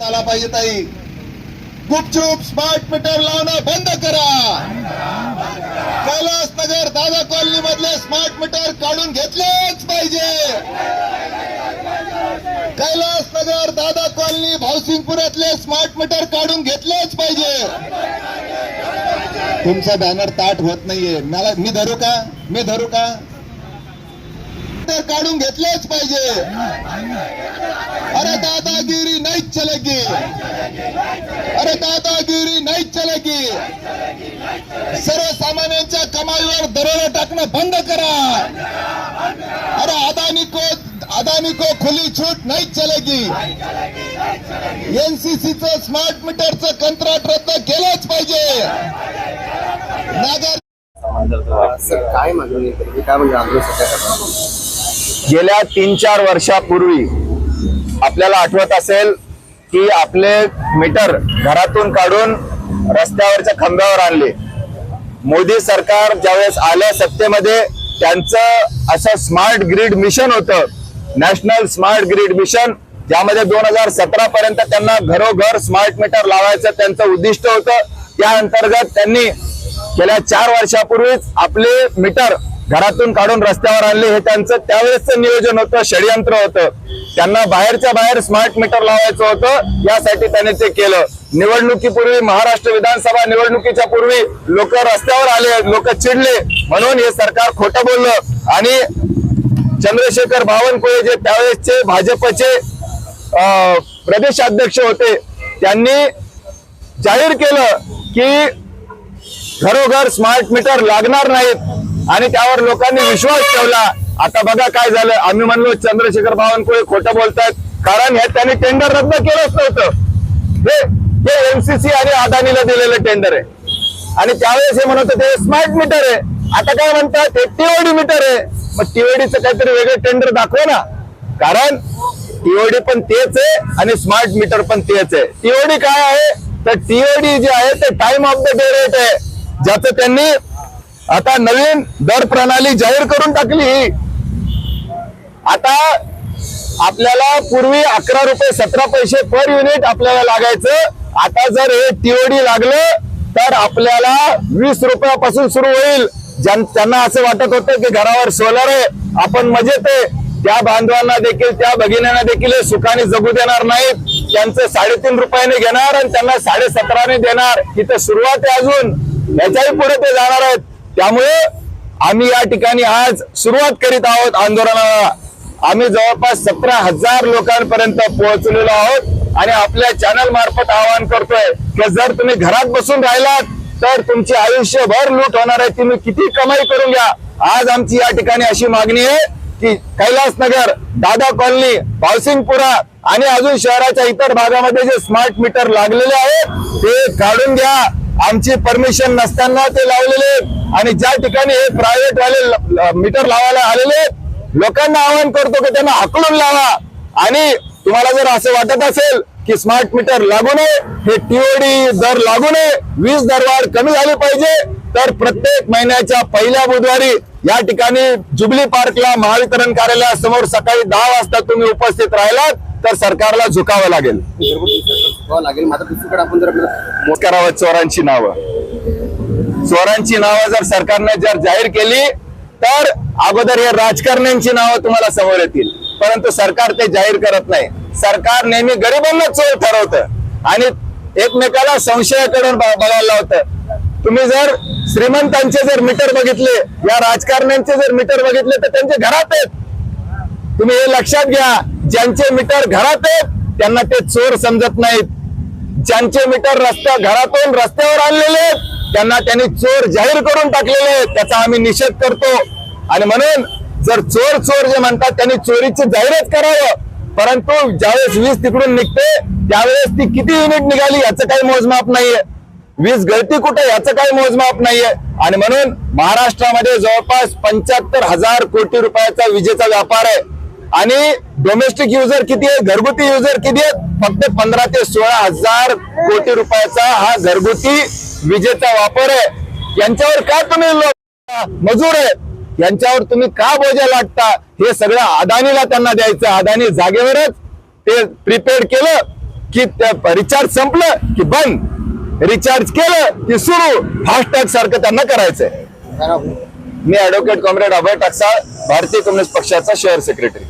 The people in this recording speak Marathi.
करण्यात आला पाहिजे ताई. गुपचूप स्मार्ट मीटर लावणं बंद करा. कैलास नगर दादा कॉलनी मधले स्मार्ट मीटर काढून घेतलेच पाहिजे. कैलास नगर दादा कॉलनी भावसिंगपुरातले स्मार्ट मीटर काढून घेतलेच पाहिजे. तुमचा बॅनर ताट होत नाहीये. मला मी धरू का? मी धरू का? काढून घेतलेच पाहिजे. अरे दादागिरी नाहीच चलेगी। अरे दादागिरी नाहीच चलेगी। सर्वसामान्यांच्या कमाईवर दरोडा टाकणं बंद करा। अरे अदानी को अदानी को खुली छूट नाहीच चलेगी। एनसीसीचं स्मार्ट मीटरचं कंत्राट रद्द केलंच पाहिजे। नागर काय मागणी काय म्हणजे? गेल्या तीन चार वर्षापूर्वी आपल्याला आठवत असेल की आपले मीटर घरातून काढून रस्त्यावरच्या खांब्यावर आणले. मोदी सरकार ज्यावेळेस आल्या सत्तेमध्ये त्यांचं असं स्मार्ट ग्रीड मिशन होतं. नॅशनल स्मार्ट ग्रीड मिशन ज्यामध्ये दोन हजार सतरा पर्यंत त्यांना घरोघर स्मार्ट मीटर लावायचं त्यांचं उद्दिष्ट होतं. त्या अंतर्गत त्यांनी गेल्या चार वर्षापूर्वीच आपले मीटर घरातून काढून रस्त्यावर आणले. हे त्यांचं त्यावेळेसचं नियोजन होतं षडयंत्र होतं. त्यांना बाहेरच्या बाहेर स्मार्ट मीटर लावायचं होतं. यासाठी त्यांनी ते केलं. निवडणुकीपूर्वी महाराष्ट्र विधानसभा निवडणुकीच्या पूर्वी लोक रस्त्यावर आले लोक चिडले. म्हणून हे सरकार खोटं बोललं. आणि चंद्रशेखर बावनकुळे जे त्यावेळेसचे भाजपचे प्रदेशाध्यक्ष होते त्यांनी जाहीर केलं की घरोघर स्मार्ट मीटर लागणार नाहीत. आणि त्यावर लोकांनी विश्वास ठेवला. आता बघा काय झालं. आम्ही म्हणलो चंद्रशेखर बावनकुळे खोटं बोलतायत. कारण हे त्यांनी टेंडर रद्द केलंच नव्हतं. हे हे एमसीसी आणि अदानीला दिलेलं टेंडर आहे. आणि त्यावेळेस हे म्हणत होते स्मार्ट मीटर आहे. आता काय म्हणतात हे टीओडी मीटर आहे. मग टीओडीचं काहीतरी वेगळं टेंडर दाखवा ना. कारण टीओडी पण तेच आहे आणि स्मार्ट मीटर पण तेच आहे. टीओडी काय आहे? तर टीओडी जे आहे ते time of the day rate आहे. ज्याचं त्यांनी आता नवीन दर प्रणाली जाहीर करून टाकली. आता आपल्याला पूर्वी अकरा रुपये सतरा पैसे पर युनिट आपल्याला लागायचं. आता जर हे टीओडी लागलं तर आपल्याला वीस रुपयापासून सुरू होईल. त्यांना असं वाटत होतं की घरावर सोलर आहे आपण मजेत आहे. त्या बांधवांना देखील त्या भगिन्यांना देखील सुखाने जगू देणार नाहीत. त्यांचं साडेतीन रुपयाने घेणार आणि त्यांना साडे सतराने देणार. इथं सुरुवात आहे अजून. याच्याही पुढे ते जाणार आहेत. त्यामुळे आम्ही या ठिकाणी आज सुरुवात करीत आहोत आंदोलनाला. आम्ही जवळपास सतरा हजार लोकांपर्यंत पोहोचलेलो आहोत आणि आपल्या चॅनल मार्फत आवाहन करतोय की जर तुम्ही घरात बसून राहिलात तर तुमची आयुष्यभर लूट होणार आहे. तुम्ही किती कमाई करून घ्या. आज आमची या ठिकाणी अशी मागणी आहे की कैलास नगर दादा कॉलनी पावसिंगपुरा आणि अजून शहराच्या इतर भागामध्ये जे स्मार्ट मीटर लागलेले आहेत ते काढून घ्या. आमची परमिशन नसताना ते लावलेले आणि ज्या ठिकाणी हे प्रायव्हेट वाले मीटर लावायला आलेले आहेत लोकांना आवाहन करतो की त्यांना हकलून लावा. आणि तुम्हाला जर असं वाटत असेल की स्मार्ट मीटर लागू नये हे टीओडी दर लागू नये वीज दरवाढ कमी झाली पाहिजे तर प्रत्येक महिन्याच्या पहिल्या बुधवारी या ठिकाणी जुबली पार्कला महावितरण कार्यालयासमोर सकाळी दहा वाजता तुम्ही उपस्थित राहिलात तर सरकारला झुकावं लागेल. लागेल मात्र दुसरीकडे आपण जर करावं चोरांची नावं. चोरांची नावं जर सरकारने जर जाहीर केली तर अगोदर या राजकारण्यांची नावं तुम्हाला समोर येतील. परंतु सरकार ते जाहीर करत नाही. सरकार नेहमी गरिबांना चोर ठरवतं. आणि एकमेकाला संशयाकडून बघायला लावतं. तुम्ही जर श्रीमंतांचे जर मीटर बघितले या राजकारण्यांचे जर मीटर बघितले तर त्यांचे घरात आहेत. तुम्ही हे लक्षात घ्या ज्यांचे मीटर घरात आहेत त्यांना ते चोर समजत नाहीत. ज्यांचे मीटर रस्त्या घरातून रस्त्यावर आणलेले आहेत त्यांना त्यांनी चोर जाहीर करून टाकलेले आहेत. त्याचा आम्ही निषेध करतो. आणि म्हणून जर चोर चोर जे म्हणतात त्यांनी चोरीची जाहिरात करावं. परंतु ज्यावेळेस वीज तिकडून निघते त्यावेळेस ती किती युनिट निघाली याचं काही मोजमाप नाहीये. वीज गळती कुठे याचं काही मोजमाप नाहीये. आणि म्हणून महाराष्ट्रामध्ये जवळपास पंच्याहत्तर हजार कोटी रुपयाचा विजेचा व्यापार आहे. आणि डोमेस्टिक युजर किती आहे? घरगुती युजर किती आहेत? फक्त पंधरा ते सोळा हजार कोटी रुपयाचा हा घरगुती विजेचा वापर आहे. यांच्यावर काय तुम्ही लोक मजूर आहेत? यांच्यावर तुम्ही का बोजा लाटता? हे सगळं अदानीला त्यांना द्यायचं अदानी जागेवरच ते प्रिपेड केलं की रिचार्ज संपलं की बंद. रिचार्ज केलं की सुरू. फास्टॅग सारखं त्यांना करायचंय. मी ऍडव्होकेट कॉम्रेड अभय टाकसाळ भारतीय कम्युनिस्ट पक्षाचा शहर सेक्रेटरी